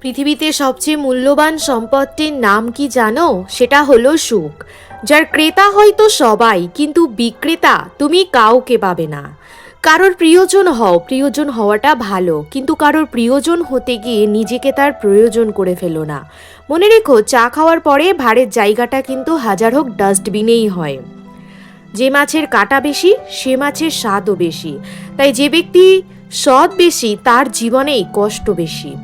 পৃথিবীতে সবচেয়ে মূল্যবান সম্পদটির নাম কি জানো? সেটা হলো সুখ। যার ক্রেতা হয়তো সবাই, কিন্তু বিক্রেতা তুমি কাউকে পাবে না। কারোর প্রিয়জন হও, প্রিয়জন হওয়াটা ভালো, কিন্তু কারোর প্রিয়জন হতে গিয়ে নিজেকে তার প্রয়োজন করে ফেলো না। মনে রেখো, চা খাওয়ার পরে ভাড়ের জায়গাটা কিন্তু হাজার হোক ডাস্টবিনেই হয়। যে মাছের কাটা বেশি, সে মাছের স্বাদও বেশি। তাই যে ব্যক্তি সৎ বেশি, তার জীবনেই কষ্ট বেশি।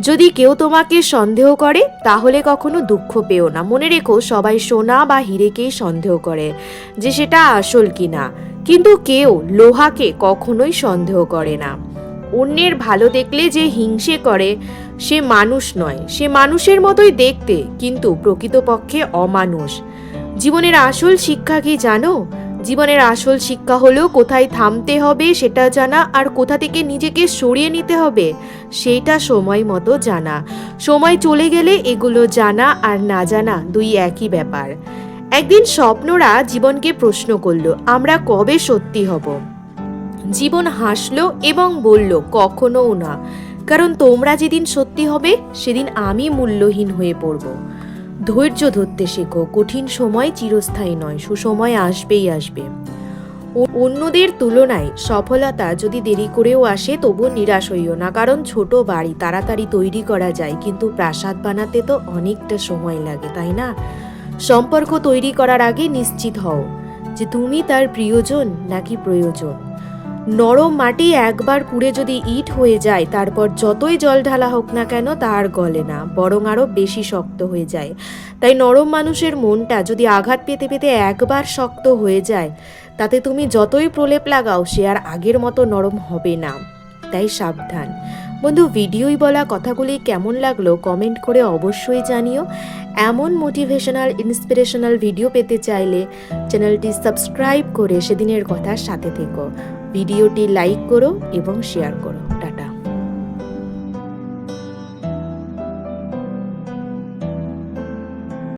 যদি কেউ তোমাকে সন্দেহ করে, তাহলে কখনো দুঃখ পেও না। মনে রেখো, সবাই সোনা বা হিরেকেই সন্দেহ করে যে সেটা আসল কি না কিন্তু কেউ লোহাকে কখনোই সন্দেহ করে না। অন্যের ভালো দেখলে যে হিংসে করে, সে মানুষ নয়। সে মানুষের মতোই দেখতে, কিন্তু প্রকৃতপক্ষে অমানুষ। জীবনের আসল শিক্ষা কি জানো? জীবনের আসল শিক্ষা হলো কোথায় থামতে হবে সেটা জানা আর কোথা থেকে নিজেকে সরিয়ে নিতে হবে, সেইটা সময় মতো জানা। সময় চলে গেলে এগুলো জানা আর না জানা দুই একই ব্যাপার। একদিন স্বপ্নরা জীবনকে প্রশ্ন করল, আমরা কবে সত্যি হব? জীবন হাসলো এবং বলল, কখনোও না। কারণ তোমরা যেদিন সত্যি হবে, সেদিন আমি মূল্যহীন হয়ে পড়ব। ধৈর্য ধরতে শেখো, কঠিন সময় চিরস্থায়ী নয়, সুসময় আসবেই আসবে। অন্যদের তুলনায় সফলতা যদি দেরি করেও আসে তবু নিরাশ হইও না, কারণ ছোট বাড়ি তাড়াতাড়ি তৈরি করা যায়, কিন্তু প্রাসাদ বানাতে তো অনেকটা সময় লাগে, তাই না? সম্পর্ক তৈরি করার আগে নিশ্চিত হও যে তুমি তার প্রিয়জন নাকি প্রয়োজন। নরম মাটি একবার পুড়ে যদি ইট হয়ে যায়, তারপর যতই জল ঢালা হোক না কেন তা আর গলে না, বরং আরও বেশি শক্ত হয়ে যায়। তাই নরম মানুষের মনটা যদি আঘাত পেতে পেতে একবার শক্ত হয়ে যায়, তাতে তুমি যতই প্রলেপ লাগাও, সে আর আগের মতো নরম হবে না। তাই সাবধান। বন্ধু, ভিডিওই বলা কথাগুলি কেমন লাগল কমেন্ট করে অবশ্যই জানিও। এমন মোটিভেশনাল ইন্সপিরেশনাল ভিডিও পেতে চাইলে চ্যানেলটি সাবস্ক্রাইব করে সেদিনের কথার সাথে থেকো। ভিডিওটি লাইক করো এবং শেয়ার করো।